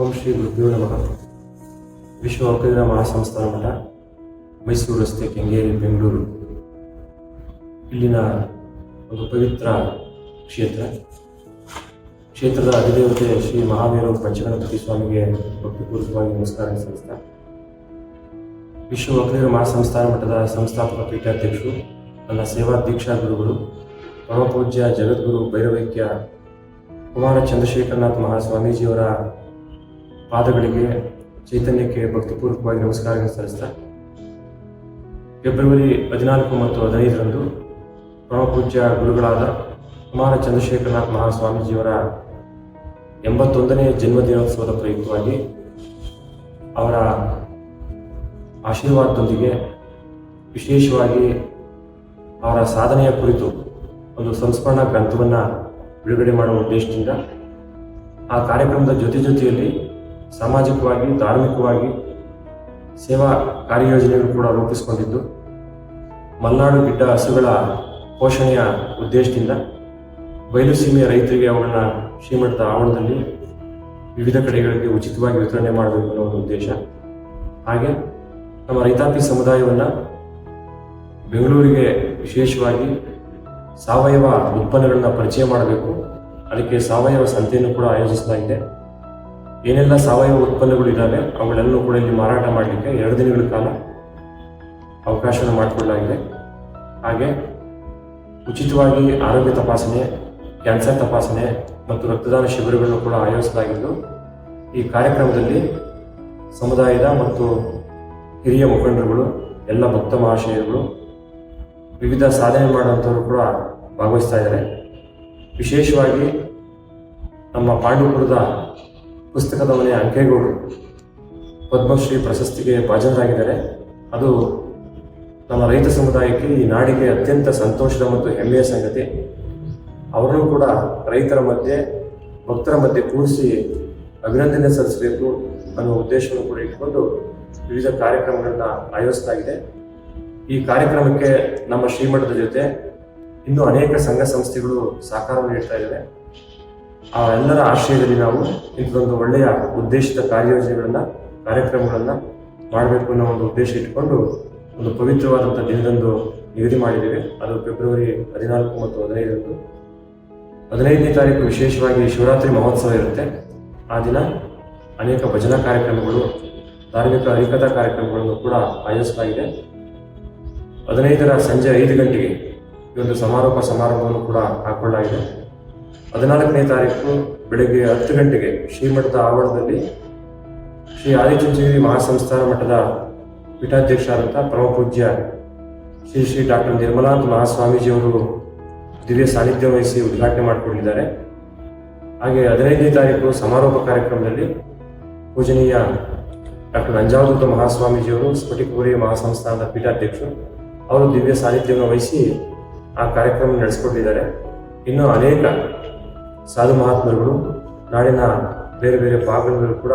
ಓಂ ಶ್ರೀ ಗುರುಭ್ಯೋ ನಮಃ. ವಿಶ್ವ ಒಕ್ಕಲಿಗರ ಮಹಾಸಂಸ್ಥಾನ ಮಠ ಮೈಸೂರು ರಸ್ತೆ ಕೆಂಗೇರಿ, ಬೆಂಗಳೂರು. ಇಲ್ಲಿನ ಒಂದು ಪವಿತ್ರ ಕ್ಷೇತ್ರ. ಕ್ಷೇತ್ರದ ಅಧಿದೇವತೆ ಶ್ರೀ ಮಹಾವೀರ ಪಂಚಗಣಪತಿ ಸ್ವಾಮಿಗೆ ಭಕ್ತಿಪೂರ್ವಕವಾಗಿ ನಮಸ್ಕಾರ ಸಲ್ಲಿಸ್ತಾ. ವಿಶ್ವ ಒಕ್ಕಲಿಗರ ಮಹಾಸಂಸ್ಥಾನ ಮಠದ ಸಂಸ್ಥಾಪಕ ಪೀಠಾಧ್ಯಕ್ಷರು, ನನ್ನ ಸೇವಾ ದೀಕ್ಷಾ ಗುರುಗಳು, ಪರಮಪೂಜ್ಯ ಜಗದ್ಗುರು ಭೈರವೈಕ್ಯ ಕುಮಾರ ಚಂದ್ರಶೇಖರನಾಥ್ ಮಹಾಸ್ವಾಮೀಜಿಯವರ ಪಾದಗಳಿಗೆ ಚೈತನ್ಯಕ್ಕೆ ಭಕ್ತಿಪೂರ್ವಕವಾಗಿ ನಮಸ್ಕಾರ ಸಲ್ಲಿಸ್ತಾ, ಫೆಬ್ರವರಿ ಹದಿನಾಲ್ಕು ಮತ್ತು ಹದಿನೈದರಂದು ಪರಮಪೂಜ್ಯ ಗುರುಗಳಾದ ಕುಮಾರ ಚಂದ್ರಶೇಖರನಾಥ್ ಮಹಾಸ್ವಾಮೀಜಿಯವರ ಎಂಬತ್ತೊಂದನೇ ಜನ್ಮದಿನೋತ್ಸವದ ಪ್ರಯುಕ್ತವಾಗಿ ಅವರ ಆಶೀರ್ವಾದದೊಂದಿಗೆ ವಿಶೇಷವಾಗಿ ಅವರ ಸಾಧನೆಯ ಕುರಿತು ಒಂದು ಸಂಸ್ಮರಣಾ ಗ್ರಂಥವನ್ನು ಬಿಡುಗಡೆ ಮಾಡುವ ಉದ್ದೇಶದಿಂದ ಆ ಕಾರ್ಯಕ್ರಮದ ಜೊತೆ ಜೊತೆಯಲ್ಲಿ ಸಾಮಾಜಿಕವಾಗಿ ಧಾರ್ಮಿಕವಾಗಿ ಸೇವಾ ಕಾರ್ಯಯೋಜನೆಯನ್ನು ಕೂಡ ರೂಪಿಸಿಕೊಂಡಿದ್ದು, ಮಲ್ನಾಡು ಗಿಡ್ಡ ಹಸುಗಳ ಪೋಷಣೆಯ ಉದ್ದೇಶದಿಂದ ಬಯಲು ಸೀಮೆಯ ರೈತರಿಗೆ ಅವುಗಳನ್ನ ಶ್ರೀಮಠದ ಆವರಣದಲ್ಲಿ ವಿವಿಧ ಕಡೆಗಳಿಗೆ ಉಚಿತವಾಗಿ ವಿತರಣೆ ಮಾಡಬೇಕು ಅನ್ನೋ ಒಂದು ಉದ್ದೇಶ. ಹಾಗೆ ನಮ್ಮ ರೈತಾಪಿ ಸಮುದಾಯವನ್ನು ಬೆಂಗಳೂರಿಗೆ ವಿಶೇಷವಾಗಿ ಸಾವಯವ ಉತ್ಪನ್ನಗಳನ್ನ ಪರಿಚಯ ಮಾಡಬೇಕು. ಅದಕ್ಕೆ ಸಾವಯವ ಸಂತೆಯನ್ನು ಕೂಡ ಆಯೋಜಿಸಲಾಗಿದೆ. ಏನೆಲ್ಲ ಸಾವಯವ ಉತ್ಪನ್ನಗಳು ಇದ್ದಾವೆ ಅವುಗಳೆಲ್ಲವೂ ಕೂಡ ಇಲ್ಲಿ ಮಾರಾಟ ಮಾಡಲಿಕ್ಕೆ ಎರಡು ದಿನಗಳ ಕಾಲ ಅವಕಾಶವನ್ನು ಮಾಡಿಕೊಳ್ಳಲಾಗಿದೆ ಹಾಗೆ ಉಚಿತವಾಗಿ ಆರೋಗ್ಯ ತಪಾಸಣೆ, ಕ್ಯಾನ್ಸರ್ ತಪಾಸಣೆ ಮತ್ತು ರಕ್ತದಾನ ಶಿಬಿರಗಳನ್ನು ಕೂಡ ಆಯೋಜಿಸಲಾಗಿದ್ದು, ಈ ಕಾರ್ಯಕ್ರಮದಲ್ಲಿ ಸಮುದಾಯದ ಮತ್ತು ಹಿರಿಯ ಮುಖಂಡರುಗಳು, ಎಲ್ಲ ಭಕ್ತ ಮಹಾಶಯರುಗಳು, ವಿವಿಧ ಸಾಧನೆ ಮಾಡುವಂಥವರು ಕೂಡ ಭಾಗವಹಿಸ್ತಾ ಇದ್ದಾರೆ. ವಿಶೇಷವಾಗಿ ನಮ್ಮ ಪಾಂಡವಪುರದ ಪುಸ್ತಕದ ಮನೆಯ ಅಂಕೇಗೌಡರು. ಪದ್ಮಶ್ರೀ ಪ್ರಶಸ್ತಿಗೆ ಭಾಜನರಾಗಿದ್ದಾರೆ ಅದು ನಮ್ಮ ರೈತ ಸಮುದಾಯಕ್ಕೆ ಈ ನಾಡಿಗೆ ಅತ್ಯಂತ ಸಂತೋಷದ ಮತ್ತು ಹೆಮ್ಮೆಯ ಸಂಗತಿ. ಅವರನ್ನು ಕೂಡ ರೈತರ ಮಧ್ಯೆ, ಭಕ್ತರ ಮಧ್ಯೆ ಕೂರಿಸಿ ಅಭಿನಂದನೆ ಸಲ್ಲಿಸಬೇಕು ಅನ್ನೋ ಉದ್ದೇಶವನ್ನು ಕೂಡ ಇಟ್ಕೊಂಡು ವಿವಿಧ ಕಾರ್ಯಕ್ರಮಗಳನ್ನ ಇದೆ. ಈ ಕಾರ್ಯಕ್ರಮಕ್ಕೆ ನಮ್ಮ ಶ್ರೀಮಠದ ಜೊತೆ ಇನ್ನೂ ಅನೇಕ ಸಂಘ ಸಂಸ್ಥೆಗಳು ಸಹಕಾರ ನೀಡ್ತಾ ಇದ್ದಾವೆ. ಆ ಎಲ್ಲರ ಆಶ್ರಯದಲ್ಲಿ ನಾವು ಇಂಥದೊಂದು ಒಳ್ಳೆಯ ಉದ್ದೇಶಿತ ಕಾರ್ಯಯೋಜನೆಗಳನ್ನ ಕಾರ್ಯಕ್ರಮಗಳನ್ನ ಮಾಡಬೇಕು ಅನ್ನೋ ಒಂದು ಉದ್ದೇಶ ಇಟ್ಕೊಂಡು ಒಂದು ಪವಿತ್ರವಾದಂಥ ದಿನದಂದು ನಿಗದಿ ಮಾಡಿದ್ದೇವೆ. ಅದು ಫೆಬ್ರವರಿ ಹದಿನಾಲ್ಕು ಮತ್ತು ಹದಿನೈದರಂದು ಹದಿನೈದನೇ ತಾರೀಕು ವಿಶೇಷವಾಗಿ ಶಿವರಾತ್ರಿ ಮಹೋತ್ಸವ ಇರುತ್ತೆ. ಆ ದಿನ ಅನೇಕ ಭಜನಾ ಕಾರ್ಯಕ್ರಮಗಳು, ಧಾರ್ಮಿಕ ಹರಿಕಥಾ ಕಾರ್ಯಕ್ರಮಗಳನ್ನು ಕೂಡ ಆಯೋಜಿಸಲಾಗಿದೆ ಹದಿನೈದರ ಸಂಜೆ ಐದು ಗಂಟೆಗೆ ಈ ಒಂದು ಸಮಾರೋಪ ಸಮಾರಂಭವನ್ನು ಕೂಡ ಹಾಕೊಳ್ಳಲಾಗಿದೆ. ಹದಿನಾಲ್ಕನೇ ತಾರೀಕು ಬೆಳಗ್ಗೆ ಹತ್ತು ಗಂಟೆಗೆ ಶ್ರೀಮಠದ ಆವರಣದಲ್ಲಿ ಶ್ರೀ ಆದಿಚುಂಚಗಿರಿ ಮಹಾಸಂಸ್ಥಾನ ಮಠದ ಪೀಠಾಧ್ಯಕ್ಷರಾದಂಥ ಪರಮಪೂಜ್ಯ ಶ್ರೀ ಶ್ರೀ ಡಾಕ್ಟರ್ ನಿರ್ಮಲಾನಂದ ಮಹಾಸ್ವಾಮೀಜಿಯವರು ದಿವ್ಯ ಸಾನ್ನಿಧ್ಯ ವಹಿಸಿ ಉದ್ಘಾಟನೆ ಮಾಡಿಕೊಂಡಿದ್ದಾರೆ. ಹಾಗೆ ಹದಿನೈದನೇ ತಾರೀಕು ಸಮಾರೋಪ ಕಾರ್ಯಕ್ರಮದಲ್ಲಿ ಪೂಜನೀಯ ಡಾಕ್ಟರ್ ನಂಜಾವದೂತ ಮಹಾಸ್ವಾಮೀಜಿಯವರು, ಸ್ಫಟಿಕಪುರಿ ಮಹಾಸಂಸ್ಥಾನದ ಪೀಠಾಧ್ಯಕ್ಷರು, ಅವರು ದಿವ್ಯ ಸಾನ್ನಿಧ್ಯವನ್ನು ವಹಿಸಿ ಆ ಕಾರ್ಯಕ್ರಮ ನಡೆಸಿಕೊಟ್ಟಿದ್ದಾರೆ. ಇನ್ನು ಅನೇಕ ಸಾಧು ಮಹಾತ್ಮರುಗಳು, ನಾಡಿನ ಬೇರೆ ಬೇರೆ ಭಾಗಗಳು ಕೂಡ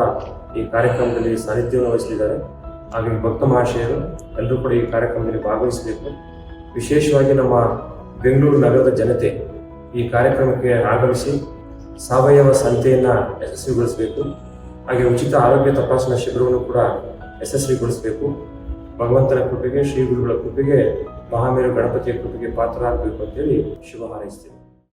ಈ ಕಾರ್ಯಕ್ರಮದಲ್ಲಿ ಸಾನ್ನಿಧ್ಯವನ್ನು ವಹಿಸಲಿದ್ದಾರೆ ಹಾಗೆ ಭಕ್ತ ಮಹಾಶಯರು ಎಲ್ಲರೂ ಕೂಡ ಈ ಕಾರ್ಯಕ್ರಮದಲ್ಲಿ ಭಾಗವಹಿಸಬೇಕು. ವಿಶೇಷವಾಗಿ ನಮ್ಮ ಬೆಂಗಳೂರು ನಗರದ ಜನತೆ ಈ ಕಾರ್ಯಕ್ರಮಕ್ಕೆ ಆಗಮಿಸಿ ಸಾವಯವ ಸಂತೆಯನ್ನು ಯಶಸ್ವಿಗೊಳಿಸಬೇಕು. ಹಾಗೆ ಉಚಿತ ಆರೋಗ್ಯ ತಪಾಸಣಾ ಶಿಬಿರವನ್ನು ಕೂಡ ಯಶಸ್ವಿಗೊಳಿಸಬೇಕು. ಭಗವಂತನ ಕೃಪೆಗೆ, ಶ್ರೀ ಗುರುಗಳ ಕೃಪೆಗೆ, ಮಹಾಮೇರು ಗಣಪತಿಯ ಕೃಪೆಗೆ ಪಾತ್ರರಾಗಬೇಕು ಅಂತೇಳಿ ಶುಭ ಹಾರೈಸ್ತೇನೆ.